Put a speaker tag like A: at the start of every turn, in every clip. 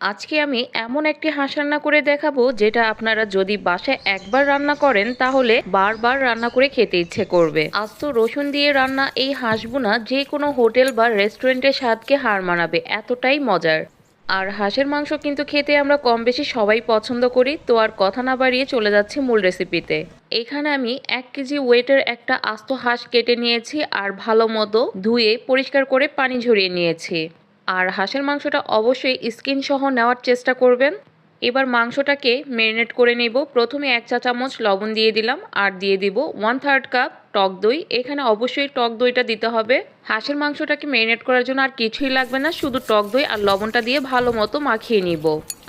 A: আজকে আমি এমন একটি হাঁস রান্না করে দেখাবো যেটা আপনারা যদি বাসায় একবার রান্না করেন তাহলে বারবার রান্না করে খেতে ইচ্ছে করবে। আস্ত রসুন দিয়ে রান্না এই হাঁসবোনা যে কোনো হোটেল বা রেস্টুরেন্টের স্বাদকে হার মানাবে, এতটাই মজার। আর হাঁসের মাংস কিন্তু খেতে আমরা কম বেশি সবাই পছন্দ করি, তো আর কথা না বাড়িয়ে চলে যাচ্ছি মূল রেসিপিতে। এখানে আমি এক কেজি ওয়েটের একটা আস্ত হাঁস কেটে নিয়েছি আর ভালো মতো ধুয়ে পরিষ্কার করে পানি ঝরিয়ে নিয়েছি। আর হাঁসের মাংসটা অবশ্যই স্কিন সহ নেওয়ার চেষ্টা করবেন। এবার মাংসটাকে ম্যারিনেট করে নেব। প্রথমে এক চা চামচ লবণ দিয়ে দিলাম আর দিয়ে দিব ওয়ান থার্ড কাপ টক দই। এখানে অবশ্যই টক দইটা দিতে হবে। হাঁসের মাংসটাকে ম্যারিনেট করার জন্য আর কিছুই লাগবে না, শুধু টক দই আর লবণটা দিয়ে ভালো মতো মাখিয়ে নিব।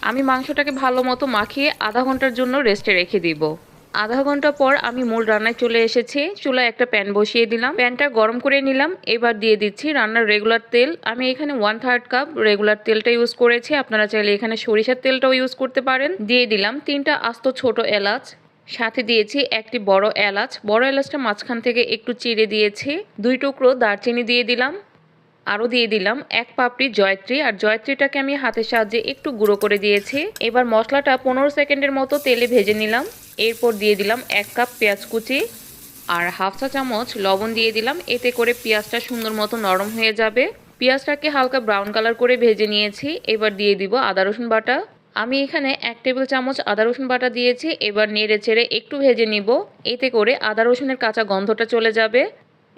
A: আমি মাংসটাকে ভালো মতো মাখিয়ে আধা ঘণ্টার জন্য রেস্টে রেখে দিব। আধা ঘণ্টা পর আমি মূল রান্নায় চলে এসেছি। চুলায় একটা প্যান বসিয়ে দিলাম। প্যানটা গরম করে নিলাম। এবার দিয়ে দিচ্ছি রান্নার রেগুলার তেল। আমি এখানে ওয়ান থার্ড কাপ রেগুলার তেলটা ইউজ করেছি। আপনারা চাইলে এখানে সরিষার তেলটাও ইউজ করতে পারেন। দিয়ে দিলাম তিনটা আস্ত ছোট এলাচ। সাথে দিয়েছি একটি বড় এলাচ। বড় এলাচটা মাঝখান থেকে একটু চিড়ে দিয়েছি। দুই টুকরো দারচিনি দিয়ে দিলাম। আরও দিয়ে দিলাম এক পাপড়ি জয়ত্রী। আর জয়ত্রীটাকে আমি হাতের সাহায্যে একটু গুঁড়ো করে দিয়েছি। এবার মশলাটা পনেরো সেকেন্ডের মতো তেলে ভেজে নিলাম। এরপর দিয়ে দিলাম এক কাপ পেঁয়াজ কুচি। আর হাফ চা চামচ লবণ দিয়ে দিলাম। এতে করে পেঁয়াজটা সুন্দর মতো নরম হয়ে যাবে। পেঁয়াজটাকে হালকা ব্রাউন কালার করে ভেজে নিয়েছি। এবার দিয়ে দিব আদা রসুন বাটা। আমি এখানে এক টেবিল চামচ আদা রসুন বাটা দিয়েছি। এবার নেড়ে ছেড়ে একটু ভেজে নিব। এতে করে আদা রসুনের কাঁচা গন্ধটা চলে যাবে।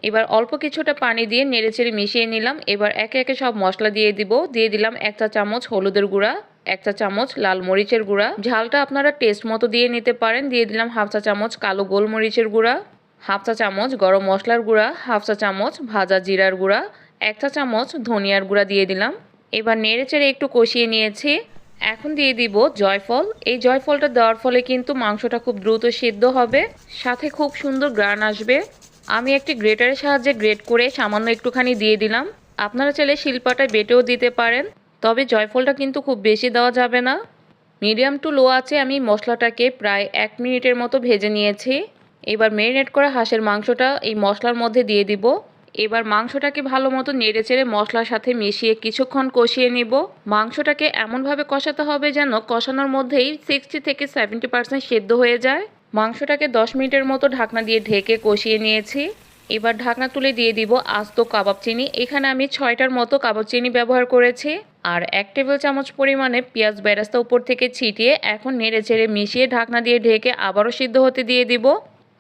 A: এবার অল্প কিছুটা পানি দিয়ে নেড়েচেড়ে মিশিয়ে নিলাম। এবার একে একে সব মশলা দিয়ে দিব। দিয়ে দিলাম এক চা চামচ হলুদের গুঁড়া, এক চা চামচ লাল মরিচের গুঁড়া। ঝালটা আপনারা টেস্ট মতো দিয়ে নিতে পারেন। দিয়ে দিলাম হাফ চা চামচ কালো গোলমরিচের গুঁড়া, হাফ চা চামচ গরম মশলার গুঁড়া, হাফ চা চামচ ভাজা জিরার গুঁড়া, এক চা চামচ ধনিয়ার গুঁড়া দিয়ে দিলাম। এবার নেড়েচেড়ে একটু কষিয়ে নিয়েছি। এখন দিয়ে দিব জয়ফল। এই জয়ফলটা দেওয়ার ফলে কিন্তু মাংসটা খুব দ্রুত সিদ্ধ হবে। সাথে খুব সুন্দর গ্রান আসবে। আমি একটি গ্রেটারের সাহায্যে গ্রেট করে সামান্য একটুখানি দিয়ে দিলাম। আপনারা চাইলে শিল্পাটায় বেটেও দিতে পারেন, তবে জয়ফলটা কিন্তু খুব বেশি দেওয়া যাবে না। মিডিয়াম টু লো আছে, আমি মশলাটাকে প্রায় এক মিনিটের মতো ভেজে নিয়েছি। এবার ম্যারিনেট করা হাঁসের মাংসটা এই মশলার মধ্যে দিয়ে দিব। এবার মাংসটাকে ভালো মতো নেড়ে চেড়ে মশলার সাথে মিশিয়ে কিছুক্ষণ কষিয়ে নিব। মাংসটাকে এমনভাবে কষাতে হবে যেন কষানোর মধ্যেই সিক্সটি থেকে সেভেন্টি পার্সেন্ট সেদ্ধ হয়ে যায়। মাংসটাকে দশ মিনিটের মতো ঢাকনা দিয়ে ঢেকে কষিয়ে নিয়েছি। এবার ঢাকনা তুলে দিয়ে দিব আস্ত কাবাব চিনি। এখানে আমি ছয়টার মতো কাবাব চিনি ব্যবহার করেছি। আর এক টেবিল চামচ পরিমাণে পেঁয়াজ বেরাস্তা উপর থেকে ছিটিয়ে এখন নেড়ে ছেড়ে মিশিয়ে ঢাকনা দিয়ে ঢেকে আবারও সিদ্ধ হতে দিয়ে দিব।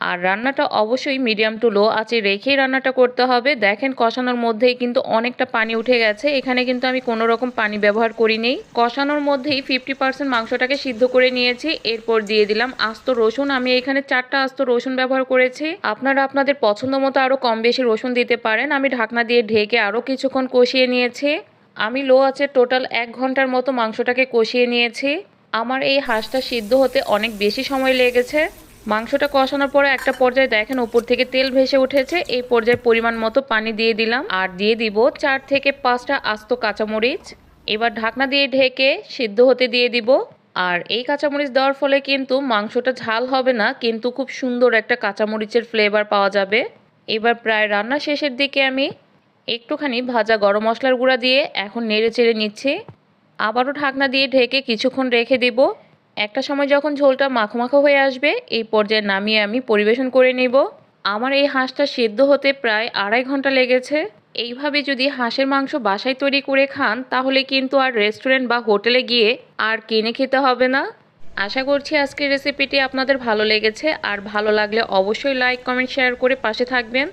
A: আর রান্নাটা অবশ্যই মিডিয়াম টু লো আছে রেখেই রান্নাটা করতে হবে। দেখেন কষানোর মধ্যেই কিন্তু অনেকটা পানি উঠে গেছে। এখানে কিন্তু আমি কোনো রকম পানি ব্যবহার করি করিনি। কষানোর মধ্যেই ফিফটি পার্সেন্ট মাংসটাকে সিদ্ধ করে নিয়েছি। এরপর দিয়ে দিলাম আস্ত রসুন। আমি এখানে চারটা আস্ত রসুন ব্যবহার করেছি। আপনারা আপনাদের পছন্দ মতো আরও কম বেশি রসুন দিতে পারেন। আমি ঢাকনা দিয়ে ঢেকে আরও কিছুক্ষণ কষিয়ে নিয়েছি। আমি লো আছে টোটাল এক ঘণ্টার মতো মাংসটাকে কষিয়ে নিয়েছি। আমার এই হাঁসটা সিদ্ধ হতে অনেক বেশি সময় লেগেছে। মাংসটা কষানোর পরে একটা পর্যায়ে দেখেন উপর থেকে তেল ভেসে উঠেছে। এই পর্যায়ে পরিমাণ মতো পানি দিয়ে দিলাম। আর দিয়ে দিব চার থেকে পাঁচটা আস্ত কাঁচামরিচ। এবার ঢাকনা দিয়ে ঢেকে সিদ্ধ হতে দিয়ে দিব। আর এই কাঁচামরিচ দেওয়ার ফলে কিন্তু মাংসটা ঝাল হবে না, কিন্তু খুব সুন্দর একটা কাঁচামরিচের ফ্লেভার পাওয়া যাবে। এবার প্রায় রান্না শেষের দিকে আমি একটুখানি ভাজা গরম মশলার গুঁড়া দিয়ে এখন নেড়ে চেড়ে নিচ্ছি। আবারও ঢাকনা দিয়ে ঢেকে কিছুক্ষণ রেখে দিব। একটা সময় যখন ঝোলটা মাখো মাখো হয়ে আসবে, এই পর্যায়ে নামিয়ে আমি পরিবেশন করে নেব। আমার এই হাঁসটা সেদ্ধ হতে প্রায় আড়াই ঘণ্টা লেগেছে। এইভাবে যদি হাঁসের মাংস বাসায় তৈরি করে খান, তাহলে কিন্তু আর রেস্টুরেন্ট বা হোটেলে গিয়ে আর কিনে খেতে হবে না। আশা করছি আজকের রেসিপিটি আপনাদের ভালো লেগেছে। আর ভালো লাগলে অবশ্যই লাইক, কমেন্ট, শেয়ার করে পাশে থাকবেন।